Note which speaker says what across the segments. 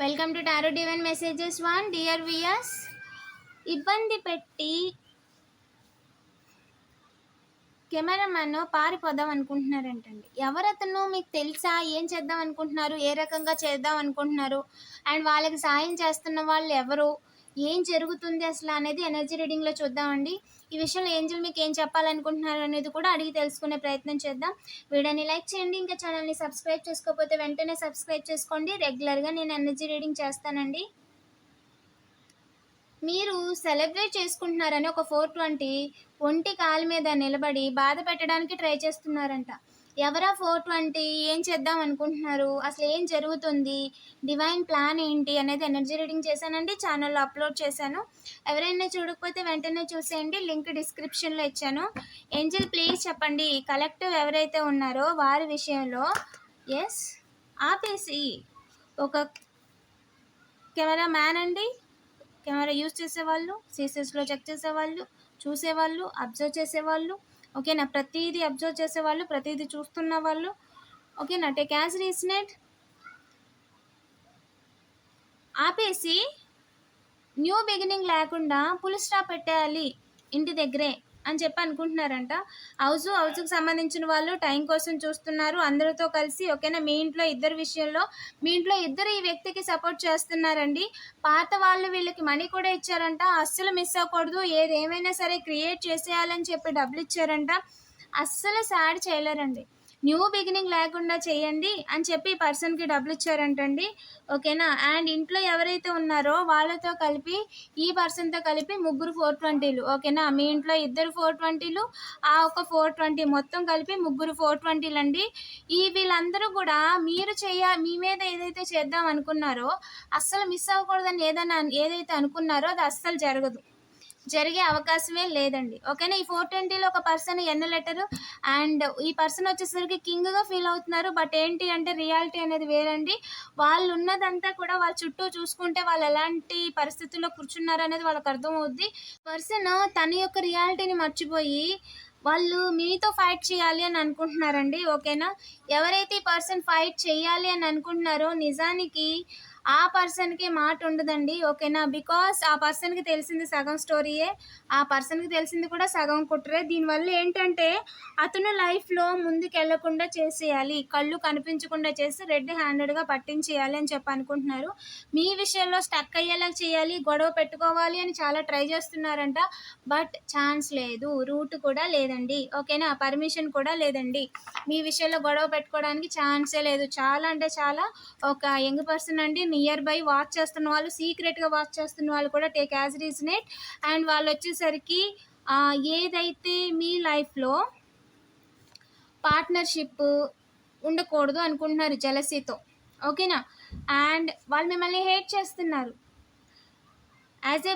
Speaker 1: Welcome to tarot divine messages one dear viewers ఇబ్బంది పెట్టి cameraman పారిపోదాం అనుకుంటున్నారంటండి. ఎవరతను మీకు తెలుసా? ఏం చేద్దాం అనుకుంటున్నారు? ఏ రకంగా చేద్దాం అనుకుంటున్నారు? అండ్ వాళ్ళకి సాయం చేస్తున్న వాళ్ళు ఎవరు? ఏం జరుగుతుంది అసలు అనేది ఎనర్జీ రీడింగ్లో చూద్దామండి. ఈ విషయంలో ఏంజల్ మీకు ఏం చెప్పాలనుకుంటున్నారు అనేది కూడా అడిగి తెలుసుకునే ప్రయత్నం చేద్దాం. వీడియోని లైక్ చేయండి ఇంకా ఛానల్ని సబ్స్క్రైబ్ చేసుకోకపోతే వెంటనే సబ్స్క్రైబ్ చేసుకోండి. రెగ్యులర్గా నేను ఎనర్జీ రీడింగ్ చేస్తానండి. మీరు సెలబ్రేట్ చేసుకుంటున్నారని ఒక ఫోర్ ట్వంటీ ఒంటి కాలు మీద నిలబడి బాధ పెట్టడానికి ట్రై చేస్తున్నారంట. ఎవరా ఫోర్ ట్వంటీ? ఏం చేద్దాం అనుకుంటున్నారు? అసలు ఏం జరుగుతుంది? డివైన్ ప్లాన్ ఏంటి అనేది ఎనర్జీ రీడింగ్ చేశానండి ఛానల్లో అప్లోడ్ చేశాను. ఎవరైనా చూడకపోతే వెంటనే చూసేయండి లింక్ డిస్క్రిప్షన్లో ఇచ్చాను. ఏంజల్ ప్లీజ్ చెప్పండి కలెక్టివ్ ఎవరైతే ఉన్నారో వారి విషయంలో. ఎస్ ఆపేసి ఒక కెమెరా మ్యాన్ అండి. కెమెరా యూజ్ చేసేవాళ్ళు సీసెస్లో చెక్ చేసేవాళ్ళు చూసేవాళ్ళు అబ్జర్వ్ చేసేవాళ్ళు. ఓకేనా? ప్రతిదీ అబ్జర్వ్ చేసేవాళ్ళు ప్రతిదీ చూస్తున్న వాళ్ళు. ఓకేనా? టేక్ యాజ్ రీసనెట్ ఆపేసి న్యూ బిగినింగ్ లేకుండా పుల్ స్టాప్ పెట్టేయాలి ఇంటి దగ్గరే. అని చెప్పి అనుకుంటున్నారంట. హౌస్ హౌస్కి సంబంధించిన వాళ్ళు టైం కోసం చూస్తున్నారు. అందరితో కలిసి ఓకేనా మీ ఇంట్లో ఇద్దరు విషయంలో మీ ఇంట్లో ఇద్దరు ఈ వ్యక్తికి సపోర్ట్ చేస్తున్నారండి. పాత వాళ్ళు వీళ్ళకి మనీ కూడా ఇచ్చారంట. అస్సలు మిస్ అవ్వకూడదు. ఏది ఏమైనా సరే క్రియేట్ చేసేయాలని చెప్పి డబ్బులు ఇచ్చారంట. అస్సలు సాడ్ చేయలేరండి. న్యూ బిగినింగ్ లేకుండా చేయండి అని చెప్పి పర్సన్కి డబ్బులు ఇచ్చారంటండి. ఓకేనా? అండ్ ఇంట్లో ఎవరైతే ఉన్నారో వాళ్ళతో కలిపి ఈ పర్సన్తో కలిపి ముగ్గురు ఫోర్ ట్వంటీలు ఓకేనా? మీ ఇంట్లో ఇద్దరు ఫోర్ ట్వంటీలు ఆ ఒక ఫోర్ ట్వంటీ మొత్తం కలిపి ముగ్గురు ఫోర్ ట్వంటీలు అండి ఈ వీళ్ళందరూ కూడా మీరు చేయ మీ మీద ఏదైతే చేద్దాం అనుకున్నారో అస్సలు మిస్ అవ్వకూడదని ఏదైనా ఏదైతే అనుకున్నారో అది అస్సలు జరగదు. జరిగే అవకాశమే లేదండి. ఓకేనా? ఈ ఫోర్ ట్వంటీలో ఒక పర్సన్ ఎన్ని లెటరు అండ్ ఈ పర్సన్ వచ్చేసరికి కింగ్గా ఫీల్ అవుతున్నారు. బట్ ఏంటి అంటే రియాలిటీ అనేది వేరండి. వాళ్ళు ఉన్నదంతా కూడా వాళ్ళ చుట్టూ చూసుకుంటే వాళ్ళు ఎలాంటి పరిస్థితుల్లో కూర్చున్నారు అనేది వాళ్ళకి అర్థమవుద్ది. పర్సన్ తన యొక్క రియాలిటీని మర్చిపోయి వాళ్ళు మీతో ఫైట్ చేయాలి అని అనుకుంటున్నారండి. ఓకేనా? ఎవరైతే ఈ పర్సన్ ఫైట్ చేయాలి అని అనుకుంటున్నారో నిజానికి ఆ పర్సన్కి మాట ఉండదండి ఓకేనా? బికాస్ ఆ పర్సన్కి తెలిసింది సగం స్టోరీయే. ఆ పర్సన్కి తెలిసింది కూడా సగం కుట్రే. దీనివల్ల ఏంటంటే అతను లైఫ్లో ముందుకెళ్ళకుండా చేసేయాలి. కళ్ళు కనిపించకుండా చేసి రెడ్ హ్యాండెడ్గా పట్టించేయాలి అని చెప్పి అనుకుంటున్నారు. మీ విషయంలో స్టక్ అయ్యేలా చేయాలి గొడవ పెట్టుకోవాలి అని చాలా ట్రై చేస్తున్నారంట. బట్ ఛాన్స్ లేదు. రూట్ కూడా లేదండి. ఓకేనా? పర్మిషన్ కూడా లేదండి. మీ విషయంలో గొడవ పెట్టుకోవడానికి ఛాన్సే లేదు. చాలా అంటే చాలా ఒక యంగ్ పర్సన్ అండి. మీ నియర్ బై వాచ్ చేస్తున్న వాళ్ళు సీక్రెట్గా వాచ్ చేస్తున్న వాళ్ళు కూడా టేక్ యాజ్ రీజనేట్ అండ్ వాళ్ళు వచ్చేసరికి ఏదైతే మీ లైఫ్లో పార్ట్నర్షిప్ ఉండకూడదు అనుకుంటున్నారు జలసీతో ఓకేనా అండ్ వాళ్ళు మిమ్మల్ని హేట్ చేస్తున్నారు. యాజ్ ఏ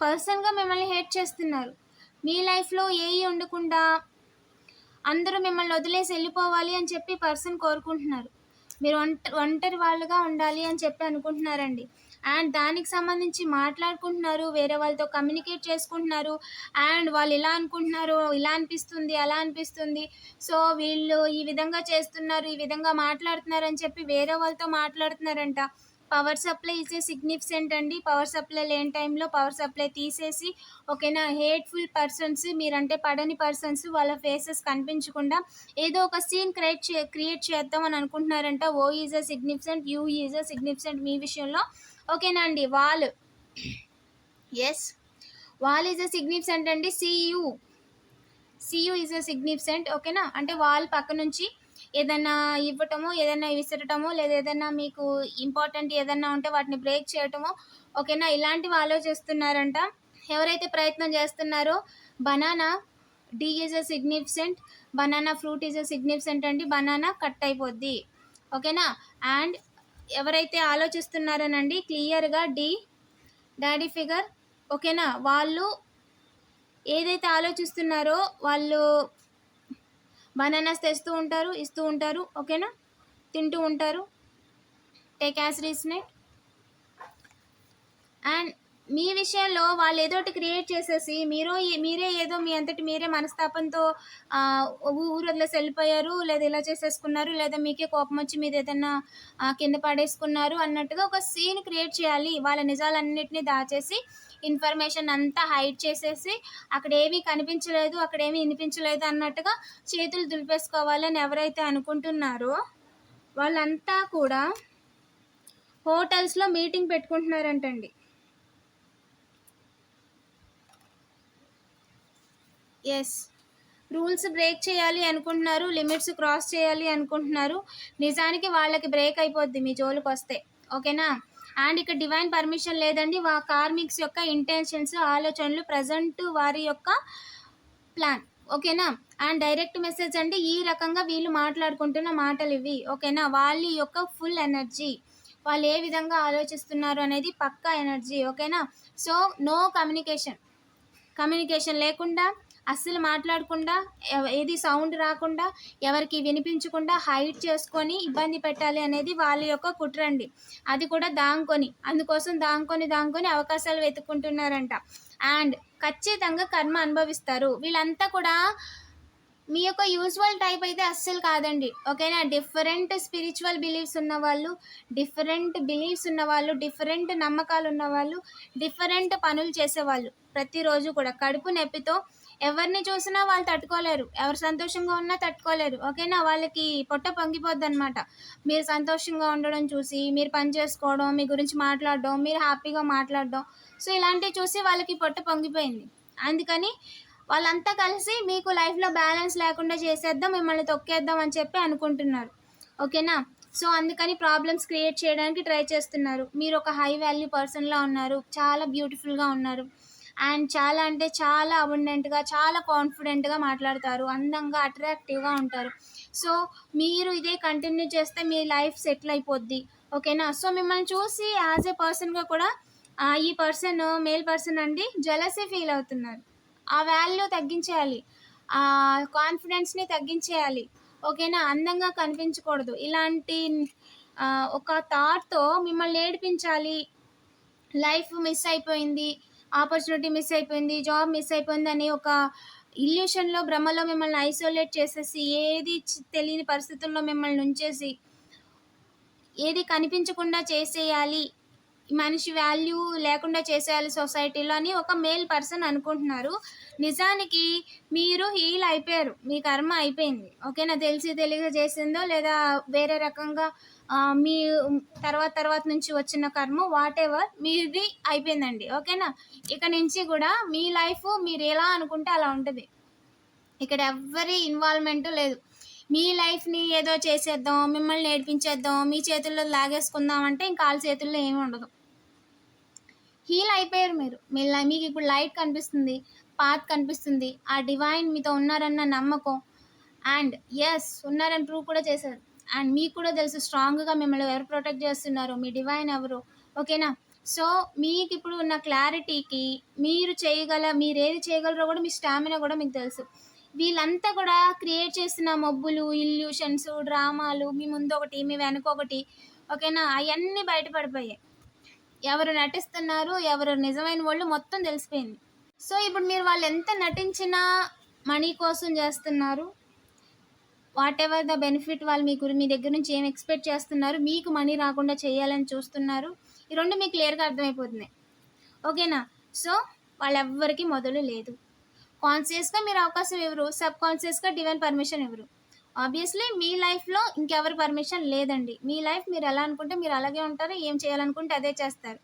Speaker 1: పర్సన్గా మిమ్మల్ని హేట్ చేస్తున్నారు. మీ లైఫ్లో ఏవి ఉండకుండా అందరూ మిమ్మల్ని వదిలేసి వెళ్ళిపోవాలి అని చెప్పి పర్సన్ కోరుకుంటున్నారు. మీరు ఒంట ఒంటరి వాళ్ళుగా ఉండాలి అని చెప్పి అనుకుంటున్నారండి. అండ్ దానికి సంబంధించి మాట్లాడుకుంటున్నారు వేరే వాళ్ళతో కమ్యూనికేట్ చేసుకుంటున్నారు. అండ్ వాళ్ళు ఇలా అనుకుంటున్నారు ఇలా అనిపిస్తుంది అలా అనిపిస్తుంది. సో వీళ్ళు ఈ విధంగా చేస్తున్నారు ఈ విధంగా మాట్లాడుతున్నారు అని చెప్పి వేరే వాళ్ళతో మాట్లాడుతున్నారంట. Power supply is a significant అండి. పవర్ సప్లై లేని టైంలో పవర్ సప్లై తీసేసి ఓకేనా హేట్ఫుల్ పర్సన్స్ మీరంటే పడని పర్సన్స్ వాళ్ళ ఫేసెస్ కనిపించకుండా ఏదో ఒక సీన్ క్రియేట్ చే క్రియేట్ చేద్దాం అని అనుకుంటున్నారంట. ఓ is a significant you is a significant మీ విషయంలో. ఓకేనా అండి వాళ్ళు yes wall is a significant అండి. See you see you is a significant ఓకేనా? అంటే వాల్ పక్క నుంచి ఏదైనా ఇవ్వటము ఏదైనా విసరటము లేదా ఏదైనా మీకు ఇంపార్టెంట్ ఏదైనా ఉంటే వాటిని బ్రేక్ చేయటము ఓకేనా? ఇలాంటివి ఆలోచిస్తున్నారంట. ఎవరైతే ప్రయత్నం చేస్తున్నారో banana the is a significant banana fruit is a significant అండి. బనానా కట్ అయిపోద్ది. ఓకేనా? అండ్ ఎవరైతే ఆలోచిస్తున్నారోనండి క్లియర్గా డి డాడీ ఫిగర్ ఓకేనా? వాళ్ళు ఏదైతే ఆలోచిస్తున్నారో వాళ్ళు బనానాస్ తెస్తూ ఉంటారు ఇస్తూ ఉంటారు ఓకేనా? తింటూ ఉంటారు. టేక్ యాస్ మీ విషయంలో వాళ్ళు ఏదో ఒకటి క్రియేట్ చేసేసి మీరు మీరే ఏదో మీ అంతటి మీరే మనస్తాపంతో ఊరు వదిలేసి వెళ్ళిపోయారు లేదా ఇలా చేసేసుకున్నారు లేదా మీకే కోపం వచ్చి మీరు ఏదైనా కింద పడేసుకున్నారు అన్నట్టుగా ఒక సీన్ క్రియేట్ చేయాలి. వాళ్ళ నిజాలన్నింటినీ దాచేసి ఇన్ఫర్మేషన్ అంతా హైడ్ చేసేసి అక్కడ ఏమీ కనిపించలేదు అక్కడ ఏమీ వినిపించలేదు అన్నట్టుగా చేతులు దులిపేసుకోవాలని ఎవరైతే అనుకుంటున్నారో వాళ్ళంతా కూడా హోటల్స్లో మీటింగ్ పెట్టుకుంటున్నారంటండి. ఎస్ రూల్స్ బ్రేక్ చేయాలి అనుకుంటున్నారు లిమిట్స్ క్రాస్ చేయాలి అనుకుంటున్నారు. నిజానికి వాళ్ళకి బ్రేక్ అయిపోద్ది మీ జోలికి వస్తే ఓకేనా అండ్ ఇక్కడ డివైన్ పర్మిషన్ లేదండి. వా కార్మిక్స్ యొక్క ఇంటెన్షన్స్ ఆలోచనలు ప్రజెంట్ వారి యొక్క ప్లాన్ ఓకేనా అండ్ డైరెక్ట్ మెసేజ్ అంటే ఈ రకంగా వీళ్ళు మాట్లాడుకుంటున్న మాటలు ఇవి. ఓకేనా వాళ్ళ యొక్క ఫుల్ ఎనర్జీ వాళ్ళు ఏ విధంగా ఆలోచిస్తున్నారు అనేది పక్కా ఎనర్జీ ఓకేనా సో నో కమ్యూనికేషన్ కమ్యూనికేషన్ లేకుండా అస్సలు మాట్లాడకుండా ఏది సౌండ్ రాకుండా ఎవరికి వినిపించకుండా హైట్ చేసుకొని ఇబ్బంది పెట్టాలి అనేది వాళ్ళ యొక్క కుట్రండి. అది కూడా దాంకొని అందుకోసం దాంకొని దాంకొని అవకాశాలు వెతుక్కుంటున్నారంట. అండ్ ఖచ్చితంగా కర్మ అనుభవిస్తారు. వీళ్ళంతా కూడా మీ యొక్క యూజువల్ టైప్ అయితే అస్సలు కాదండి. ఓకేనా? డిఫరెంట్ స్పిరిచువల్ బిలీఫ్స్ ఉన్నవాళ్ళు డిఫరెంట్ బిలీఫ్స్ ఉన్నవాళ్ళు డిఫరెంట్ నమ్మకాలు ఉన్నవాళ్ళు డిఫరెంట్ పనులు చేసేవాళ్ళు ప్రతిరోజు కూడా కడుపు నొప్పితో ఎవరిని చూసినా వాళ్ళు తట్టుకోలేరు. ఎవరు సంతోషంగా ఉన్నా తట్టుకోలేరు. ఓకేనా? వాళ్ళకి పొట్ట పొంగిపోద్ది అనమాట మీరు సంతోషంగా ఉండడం చూసి మీరు పని చేసుకోవడం మీ గురించి మాట్లాడడం మీరు హ్యాపీగా మాట్లాడడం. సో ఇలాంటివి చూసి వాళ్ళకి పొట్ట పొంగిపోయింది. అందుకని వాళ్ళంతా కలిసి మీకు లైఫ్లో బ్యాలెన్స్ లేకుండా చేసేద్దాం మిమ్మల్ని తొక్కేద్దాం అని చెప్పి అనుకుంటున్నారు. ఓకేనా? సో అందుకని ప్రాబ్లమ్స్ క్రియేట్ చేయడానికి ట్రై చేస్తున్నారు. మీరు ఒక హై వాల్యూ పర్సన్లా ఉన్నారు. చాలా బ్యూటిఫుల్గా ఉన్నారు. అండ్ చాలా అంటే చాలా అబండెంట్గా చాలా కాన్ఫిడెంట్గా మాట్లాడతారు. అందంగా అట్రాక్టివ్గా ఉంటారు. సో మీరు ఇదే కంటిన్యూ చేస్తే మీ లైఫ్ సెటిల్ అయిపోద్ది. ఓకేనా సో మిమ్మల్ని చూసి యాజ్ ఏ పర్సన్గా కూడా ఈ పర్సన్ మేల్ పర్సన్ అండి జలసే ఫీల్ అవుతున్నారు. ఆ వాల్యూ తగ్గించేయాలి. ఆ కాన్ఫిడెన్స్ని తగ్గించేయాలి. ఓకేనా అందంగా కనిపించకూడదు. ఇలాంటి ఒక థాట్తో మిమ్మల్ని ఏడిపించాలి. లైఫ్ మిస్ అయిపోయింది. ఆపర్చునిటీ మిస్ అయిపోయింది జాబ్ మిస్ అయిపోయింది అని ఒక ఇల్యూషన్లో భ్రమలో మిమ్మల్ని ఐసోలేట్ చేసేసి ఏది తెలియని పరిస్థితుల్లో మిమ్మల్ని ఉంచేసి ఏది కనిపించకుండా చేసేయాలి. మనిషి వాల్యూ లేకుండా చేసేయాలి సొసైటీలో అని ఒక మేల్ పర్సన్ అనుకుంటున్నారు. నిజానికి మీరు హీల్ అయిపోయారు. మీ కర్మ అయిపోయింది. ఓకేనా తెలిసి తెలియక చేసిందో లేదా వేరే రకంగా మీ తర్వాత తర్వాత నుంచి వచ్చిన కర్మ వాట్ ఎవర్ మీది అయిపోయిందండి. ఓకేనా ఇక నుంచి కూడా మీ లైఫ్ మీరు ఎలా అనుకుంటే అలా ఉంటుంది. ఇక్కడ ఎవరి ఇన్వాల్వ్మెంట్ లేదు. మీ లైఫ్ని ఏదో చేసేద్దాం మిమ్మల్ని నేర్పించేద్దాం మీ చేతుల్లో లాగేసుకుందాం అంటే ఇంకా వాళ్ళ చేతుల్లో ఏమి ఉండదు. హీల్ అయిపోయారు మీరు. మీ మీకు ఇప్పుడు లైట్ కనిపిస్తుంది పాత్ కనిపిస్తుంది. ఆ డివైన్ మీతో ఉన్నారన్న నమ్మకం. అండ్ ఎస్ ఉన్నారని ప్రూవ్ కూడా చేశారు. అండ్ మీకు కూడా తెలుసు స్ట్రాంగ్గా మిమ్మల్ని ఎవరు ప్రొటెక్ట్ చేస్తున్నారు మీ డివైన్ ఎవరు? ఓకేనా? సో మీకు ఇప్పుడు ఉన్న క్లారిటీకి మీరు చేయగల మీరు ఏది చేయగలరో కూడా మీ స్టామినా కూడా మీకు తెలుసు. వీళ్ళంతా కూడా క్రియేట్ చేసిన మబ్బులు ఇల్యూషన్స్ డ్రామాలు మీ ముందు ఒకటి మీ వెనక ఒకటి ఓకేనా? అవన్నీ బయటపడిపోయాయి. ఎవరు నటిస్తున్నారు ఎవరు నిజమైన వాళ్ళు మొత్తం తెలిసిపోయింది. సో ఇప్పుడు మీరు వాళ్ళు ఎంత నటించినా మనీ కోసం చేస్తున్నారు. వాట్ ఎవర్ ద బెనిఫిట్ వాళ్ళు మీకు మీ దగ్గర నుంచి ఏం ఎక్స్పెక్ట్ చేస్తున్నారు మీకు మనీ రాకుండా చేయాలని చూస్తున్నారు. ఈ రెండు మీకు క్లియర్గా అర్థమైపోతున్నాయి ఓకేనా సో వాళ్ళెవ్వరికి మొదలు లేదు. కాన్షియస్గా మీరు అవకాశం ఇవ్వరు సబ్ కాన్షియస్గా డివైన్ పర్మిషన్ ఇవ్వరు. ఆబ్వియస్లీ మీ లైఫ్లో ఇంకెవరి పర్మిషన్ లేదండి. మీ లైఫ్ మీరు ఎలా అనుకుంటే మీరు అలాగే ఉంటారు. ఏం చేయాలనుకుంటే అదే చేస్తారు.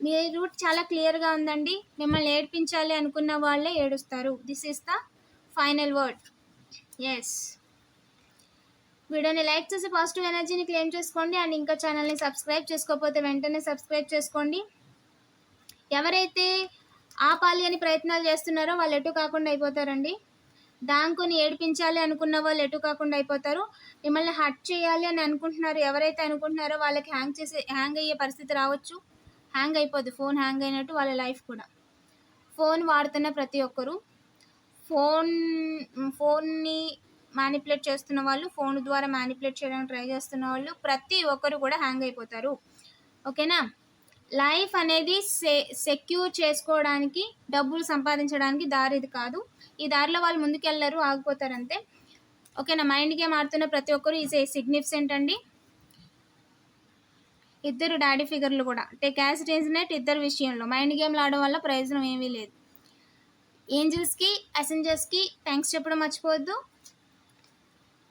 Speaker 1: మీ రూట్ చాలా క్లియర్గా ఉందండి. మిమ్మల్ని ఏడిపించాలి అనుకున్న వాళ్ళే ఏడుస్తారు. This is the final word yes వీడియోని లైక్ చేసి పాజిటివ్ ఎనర్జీని క్లెయిమ్ చేసుకోండి. అండ్ ఇంకా ఛానల్ని సబ్స్క్రైబ్ చేసుకోకపోతే వెంటనే సబ్స్క్రైబ్ చేసుకోండి. ఎవరైతే ఆపాలి అని ప్రయత్నాలు చేస్తున్నారో వాళ్ళు ఎటు కాకుండా అయిపోతారండి. దాంకుని ఏడిపించాలి అనుకున్న వాళ్ళు ఎటు కాకుండా అయిపోతారు. మిమ్మల్ని హట్ చేయాలి అని అనుకుంటున్నారు. ఎవరైతే అనుకుంటున్నారో వాళ్ళకి హ్యాంగ్ చేసే హ్యాంగ్ అయ్యే పరిస్థితి రావచ్చు. హ్యాంగ్ అయిపోద్ది. ఫోన్ హ్యాంగ్ అయినట్టు వాళ్ళ లైఫ్ కూడా. ఫోన్ వాడుతున్న ప్రతి ఒక్కరు ఫోన్ ఫోన్ని మ్యానిపులేట్ చేస్తున్న వాళ్ళు ఫోన్ ద్వారా మ్యానిపులేట్ చేయడానికి ట్రై చేస్తున్న వాళ్ళు ప్రతి ఒక్కరు కూడా హ్యాంగ్ అయిపోతారు. ఓకేనా లైఫ్ అనేది సె సెక్యూర్ చేసుకోవడానికి డబ్బులు సంపాదించడానికి దారి ఇది కాదు. ఈ దారిలో వాళ్ళు ముందుకెళ్ళరు ఆగిపోతారు అంతే ఓకేనా? మైండ్ గేమ్ ఆడుతున్న ప్రతి ఒక్కరు ఈజ్ ఏ సిగ్నిఫికెంట్ అండి. ఇద్దరు డాడీ ఫిగర్లు కూడా. టేక్ యాజ్ నెట్ ఇద్దరు విషయంలో. మైండ్ గేమ్లు ఆడడం వల్ల ప్రయోజనం ఏమీ లేదు. ఏంజల్స్కి అసెంజర్స్కి థ్యాంక్స్ చెప్పడం మర్చిపోవద్దు.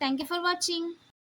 Speaker 1: Thank you for watching.